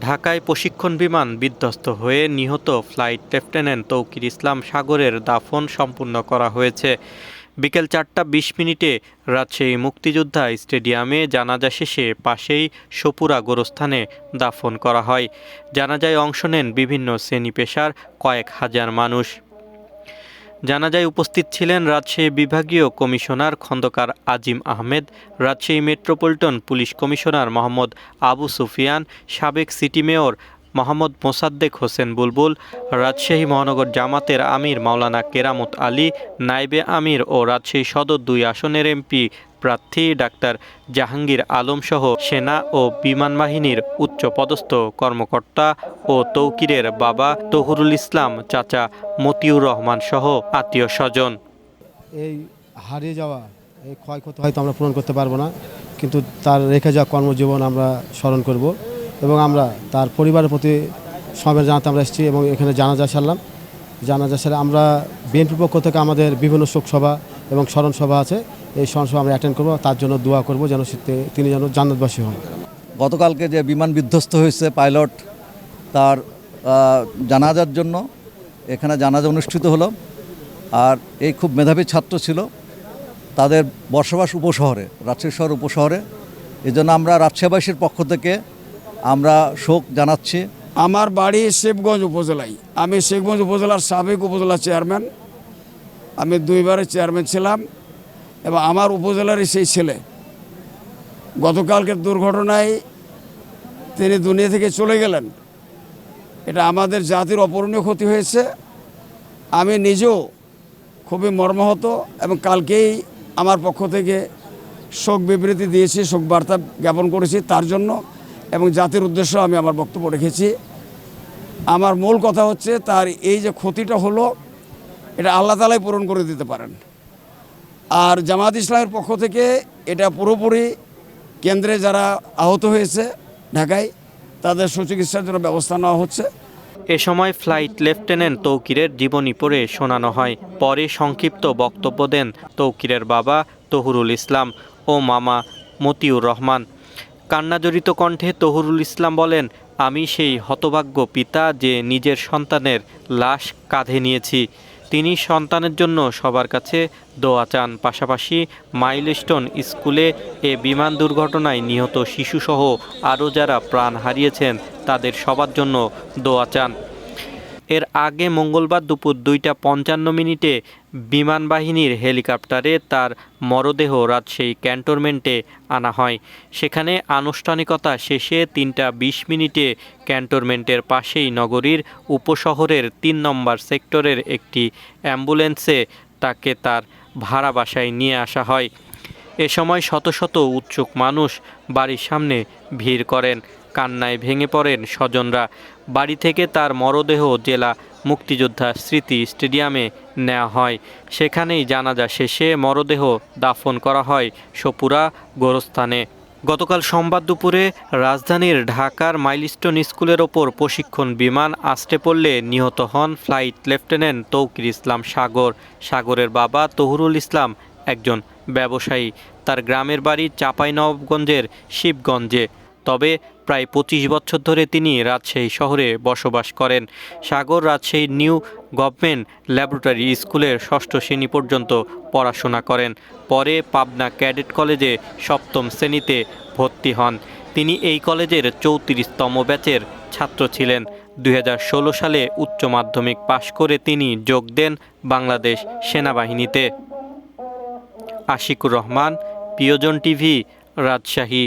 ঢাকায় প্রশিক্ষণ বিমান বিধ্বস্ত হয়ে নিহত ফ্লাইট লেফটেন্যান্ট তৌকির ইসলাম সাগরের দাফন সম্পূর্ণ করা হয়েছে। বিকেল চারটা বিশ মিনিটে রাজশাহী মুক্তিযোদ্ধা স্টেডিয়ামে জানাজা শেষে পাশেই সপুরা গোরস্থানে দাফন করা হয়। জানাজায় অংশ নেন বিভিন্ন শ্রেণি পেশার কয়েক হাজার মানুষ। জানাজায় উপস্থিত ছিলেন রাজশাহী বিভাগীয় commissioner Khandakar Azim Ahmed, Rajshahi metropolitan police commissioner Mohammad Abu Sufian, সাবেক সিটি মেয়র মোহাম্মদ মোসাদ্দেক হোসেন বুলবুল, রাজশাহী মহানগর জামাতের আমির মাওলানা কেরামত আলী নাইবে আমির ও রাজশাহী সদর দুই আসনের এমপি প্রার্থী ডাক্তার জাহাঙ্গীর আলম সহ সেনা ও বিমান বাহিনীর উচ্চ পদস্থ কর্মকর্তা ও তৌকিরের বাবা তহুরুল ইসলাম, চাচা মতিউর রহমান সহ আত্মীয় স্বজন। এই হারিয়ে যাওয়া, এই ক্ষয়ক্ষতি হয়তো আমরা পূরণ করতে পারব না, কিন্তু তার রেখে যাওয়া কর্মজীবন আমরা স্মরণ করব। এবং আমরা তার পরিবারের প্রতি সমবেদনা জানাতে আমরা এসেছি এবং এখানে জানাজা সারলাম। জানাজা সারে আমরা বিএনপির পক্ষ থেকে আমাদের বিভিন্ন শোকসভা এবং স্মরণ সভা আছে। এই স্মরণসভা আমরা অ্যাটেন্ড করব। তার জন্য দোয়া করব যেন তিনি যেন জান্নাতবাসী হন। গতকালকে যে বিমান বিধ্বস্ত হয়েছে পাইলট তার জানাজার জন্য, এখানে জানাজা অনুষ্ঠিত হলো। আর এই খুব মেধাবী ছাত্র ছিল। তাদের বসবাস উপশহরে, রাজশাহী শহর উপশহরে। এই জন্য আমরা রাজশাহীবাসীর পক্ষ থেকে আমরা শোক জানাচ্ছি। আমার বাড়ি শিবগঞ্জ উপজেলায়। আমি শিবগঞ্জ উপজেলার সাবেক উপজেলা চেয়ারম্যান। আমি দুইবারের চেয়ারম্যান ছিলাম এবং আমার উপজেলারই সেই ছেলে। গতকালকের দুর্ঘটনায় তিনি দুনিয়া থেকে চলে গেলেন। এটা আমাদের জাতির অপূরণীয় ক্ষতি হয়েছে। আমি নিজেও খুবই মর্মাহত এবং কালকেই আমার পক্ষ থেকে শোক বিবৃতি দিয়েছি, শোক বার্তা জ্ঞাপন করেছি। তার জন্য এবং জাতির উদ্দেশ্য আমি আমার বক্তব্য রেখেছি। আমার মূল কথা হচ্ছে তার এই যে ক্ষতিটা হলো, এটা আল্লাহ তালাই পূরণ করে দিতে পারেন। আর জামাত ইসলামের পক্ষ থেকে এটা পুরোপুরি কেন্দ্রে যারা আহত হয়েছে ঢাকায়, তাদের সুচিকিৎসার জন্য ব্যবস্থা নেওয়া হচ্ছে। এ সময় ফ্লাইট লেফটেন্যান্ট তৌকিরের জীবনী পড়ে শোনানো হয়। পরে সংক্ষিপ্ত বক্তব্য দেন তৌকিরের বাবা তহুরুল ইসলাম ও মামা মতিউর রহমান। কান্নাজড়িত কণ্ঠে তহুরুল ইসলাম বলেন, আমি সেই হতভাগ্য পিতা যে নিজের সন্তানের লাশ কাঁধে নিয়েছি। তিনি সন্তানের জন্য সবার কাছে দোয়া চান। পাশাপাশি মাইলস্টোন স্কুলে এ বিমান দুর্ঘটনায় নিহত শিশুসহ আরও যারা প্রাণ হারিয়েছেন, তাদের সবার জন্য দোয়া চান। এর আগে মঙ্গলবার দুপুর দুইটা পঞ্চান্ন মিনিটে বিমান বাহিনীর হেলিকপ্টারে তার মরদেহ রাজশাহী ক্যান্টনমেন্টে আনা হয়। সেখানে আনুষ্ঠানিকতা শেষে তিনটা বিশ মিনিটে ক্যান্টনমেন্টের পাশেই নগরীর উপশহরের তিন নম্বর সেক্টরের একটি অ্যাম্বুলেন্সে তাকে তার ভাড়া বাসায় নিয়ে আসা হয়। এ সময় শত শত উৎসুক মানুষ বাড়ির সামনে ভিড় করেন। কান্নায় ভেঙে পড়েন স্বজনরা। বাড়ি থেকে তার মরদেহ জেলা মুক্তিযোদ্ধা স্মৃতি স্টেডিয়ামে নেওয়া হয়। সেখানেই জানাজা শেষে মরদেহ দাফন করা হয় সপুরা গোরস্থানে। গতকাল সোমবার দুপুরে রাজধানীর ঢাকার মাইলস্টোন স্কুলের ওপর প্রশিক্ষণ বিমান আসতে পড়লে নিহত হন ফ্লাইট লেফটেন্যান্ট তৌকির ইসলাম সাগর। সাগরের বাবা তহুরুল ইসলাম একজন ব্যবসায়ী। তার গ্রামের বাড়ি চাঁপাইনবাবগঞ্জের শিবগঞ্জে। তবে প্রায় পঁচিশ বছর ধরে তিনি রাজশাহী শহরে বসবাস করেন। Sagar Rajshahi new government laboratory স্কুলের ষষ্ঠ শ্রেণি পর্যন্ত পড়াশোনা করেন। পরে পাবনা ক্যাডেট কলেজে সপ্তম শ্রেণীতে ভর্তি হন। তিনি এই কলেজের চৌত্রিশতম ব্যাচের ছাত্র ছিলেন। দু হাজার ষোলো সালে উচ্চ মাধ্যমিক পাশ করে তিনি যোগ দেন বাংলাদেশ সেনাবাহিনীতে। আশিকুর রহমান, প্রিয়জন টিভি, রাজশাহী।